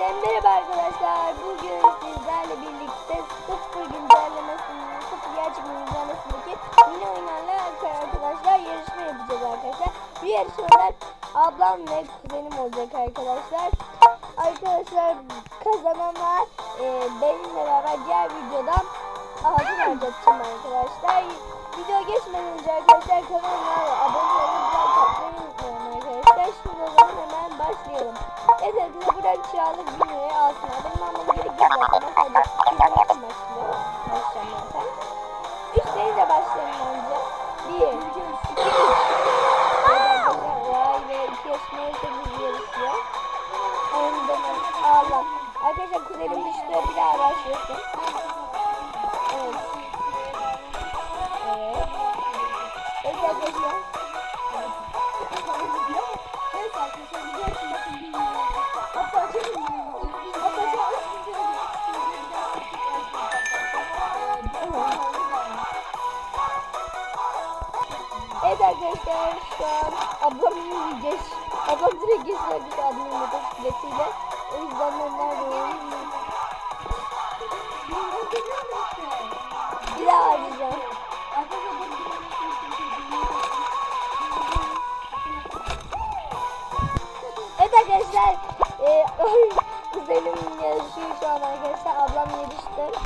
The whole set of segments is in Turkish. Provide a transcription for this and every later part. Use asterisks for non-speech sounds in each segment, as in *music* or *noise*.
Merhaba arkadaşlar. Bugün sizlerle birlikte sıfır güncellemesinin, sıfır gerçek güncellemesindeki yeni oyunlarla arkadaşlar yarışma yapacağız arkadaşlar. Bu yarışmalar ablam ve kuzenim olacak arkadaşlar. Arkadaşlar kazananlar e, benimle beraber diğer videodan altın arkadaşlar. Video geçmeden önce arkadaşlar kanalıma abone olup Evet 1000 liraya alsınlar. Benim almam gerekiyor zaten. Ben sadece izlemek için başlıyorum. Motosikletiyle o yüzden ben neredeyim bir daha arayacağım. Evet arkadaşlar e, kuzenim yarışıyor şu an arkadaşlar. Ablam yarıştı.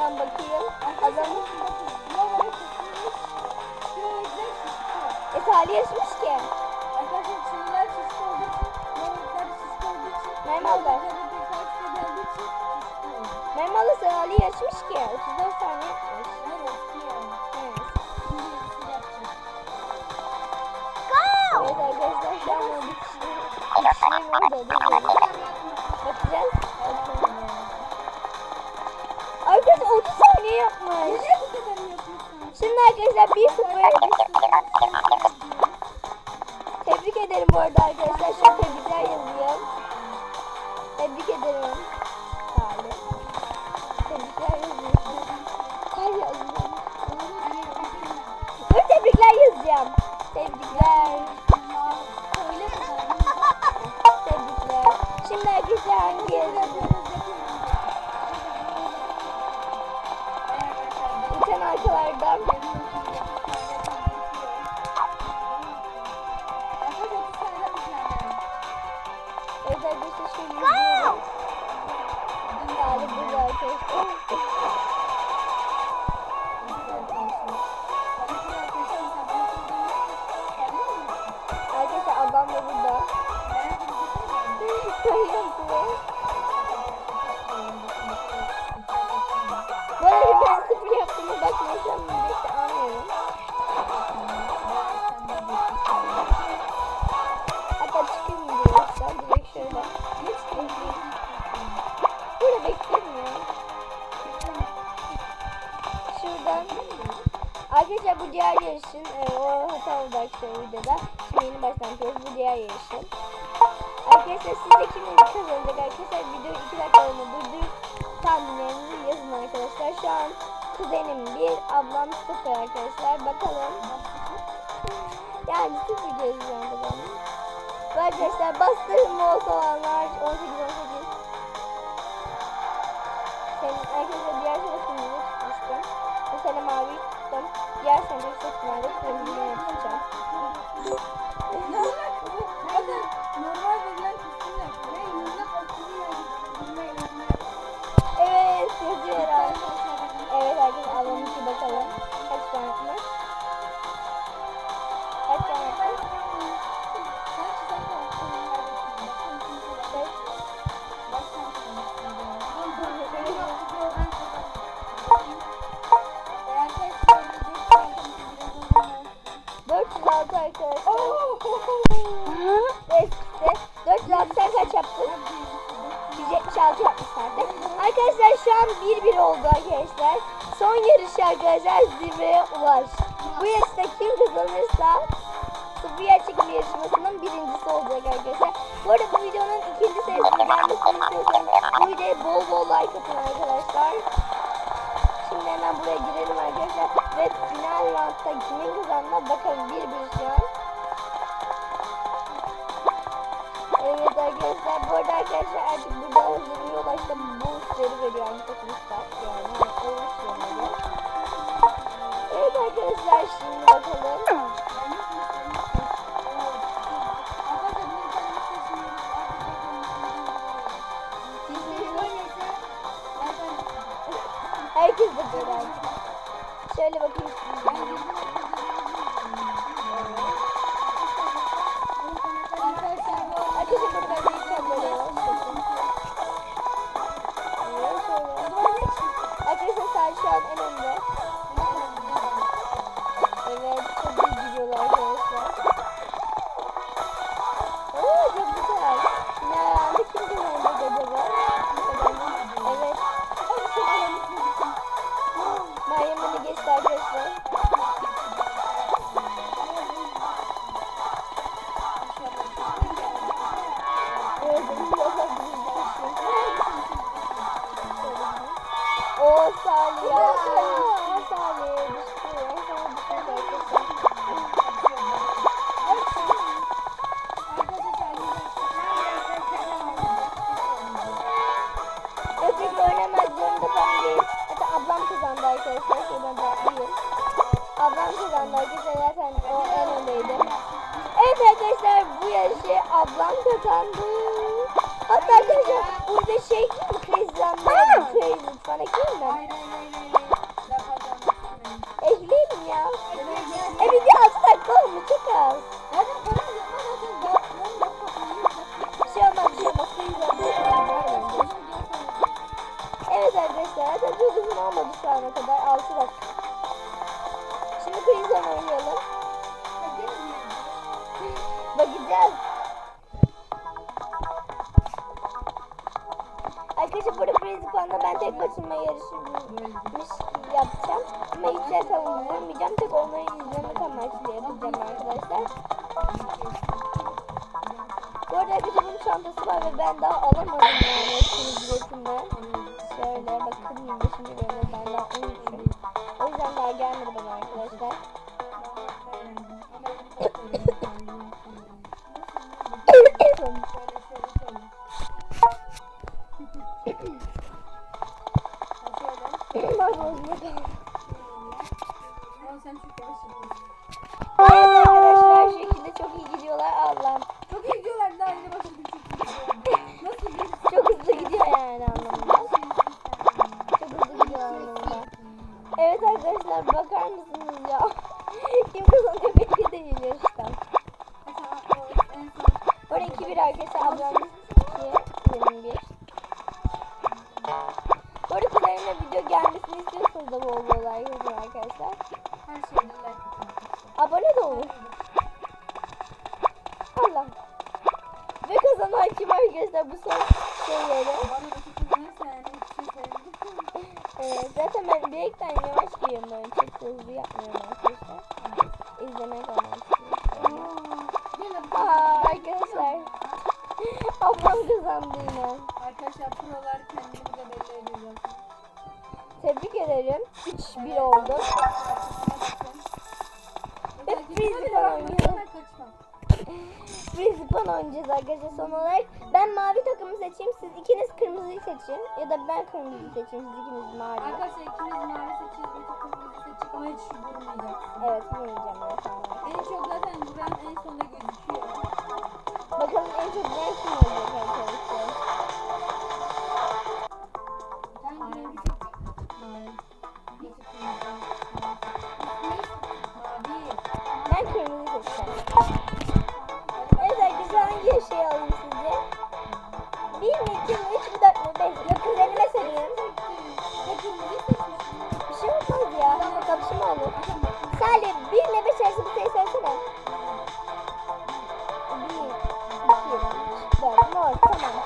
An bakıyorum adam e Salih Yarışmış ki 34 saniye yani. evet. Arkadaşlar şu an o bitişleri, bitişlerin orada değil. Bakacağız. Arkadaşlar 30 saniye yapmış. Şimdi arkadaşlar 1-0. Tebrik ederim bu arada arkadaşlar. Şu tebrikler yazıyor. Tebrik ederim. Yazacağım. Tebrikler. Tebrikler. Şimdi arkadaşlar hangi yazıyor? Arkadaşlar bu diğer yarışın e, o hata oldu arkadaşlar videoda. Şimdi yeni baştan bu diğer yarışın. Arkadaşlar siz de kim kazanacak arkadaşlar videoyu 2 dakikalığına durdurup tahminlerinizi yazın arkadaşlar. Şu an kuzenim 1, ablam 0 arkadaşlar. Bakalım. Yani 0 diyoruz şu an kazandım. Ve arkadaşlar bastırın olsa olanlar 18 18. Senin arkadaşlar diğer kırmızı tutmuştum. Bu sene mavi tuttum. Diğer sene yüksek ihtimalle kırmızı yapacağım. Evet yazıyor herhalde. Evet arkadaşlar ablamınki bakalım. 176 yapmış zaten. Arkadaşlar şu an 1-1 oldu arkadaşlar. Son yarış arkadaşlar zirveye ulaş. Bu yarışta kim kazanırsa gerçek bir yarışmasının birincisi olacak arkadaşlar. Bu arada bu videonun ikinci serisine gelmesini istiyorsanız bu videoya bol bol like atın arkadaşlar. Şimdi hemen buraya girelim arkadaşlar. Ve final roundda kimin kazandığına bakalım. 1-1 şu an. işte bu geri geliyor yani takım start yani oyun sonunda. Evet arkadaşlar şimdi bakalım. Herkes de böyle. Şöyle bakayım. Arkadaşlar burada Arkadaşlar sen Fun'da ben tek başıma yarışmış yapacağım. Ama hiç zaten vurmayacağım. Tek onları izlemek amaçlı yapacağım arkadaşlar. Bu arada bunun çantası var ve ben daha alamadım yani hepsini biletinden. Şöyle bakın 25. bölümde ben daha 13'üm. O yüzden daha gelmedi bana arkadaşlar. Arkadaşlar bakar mısınız ya? Kim kazanıyor belli değil yarıştan. Mesela o en son Böyle 2-1 arkadaşlar ablamız 2 benim 1. Bu arada kuzenimle video gelmesini istiyorsanız da bol bol like atın arkadaşlar. her şeyde like atın. Abone de olun. Allah. Ve kazanan kim arkadaşlar bu son şeyleri. Bana da çok Ee, zaten ben direkten yavaş giyiyorum böyle çok hızlı yapmıyorum arkadaşlar. İzlemek bu Aa arkadaşlar. *laughs* Ablam kazandı yine. Arkadaşlar prolar kendini bize belli ediyor. Tebrik ederim. 3-1 oldu. Hep freeze falan oynayalım. Frizipon oynayacağız arkadaşlar son olarak. Ben mavi takımı seçeyim. Siz ikiniz kırmızıyı seçin. Ya da ben kırmızıyı seçeyim. Siz ikiniz mavi. Arkadaşlar ikimiz mavi seçeceğiz, bir takım seçecek ama hiç durmayacak. Evet vurmayacağım ben sana. En çok zaten Buran en sonda gözüküyor. Bakalım en çok ben kim olacak Come on.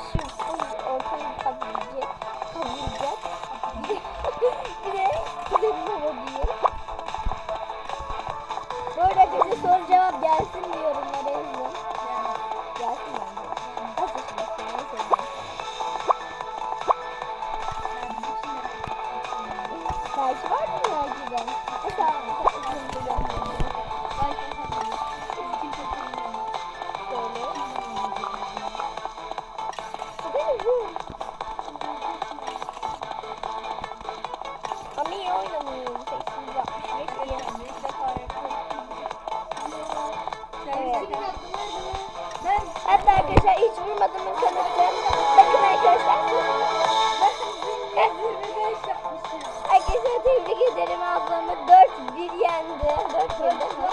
Arkadaşlar, Oh,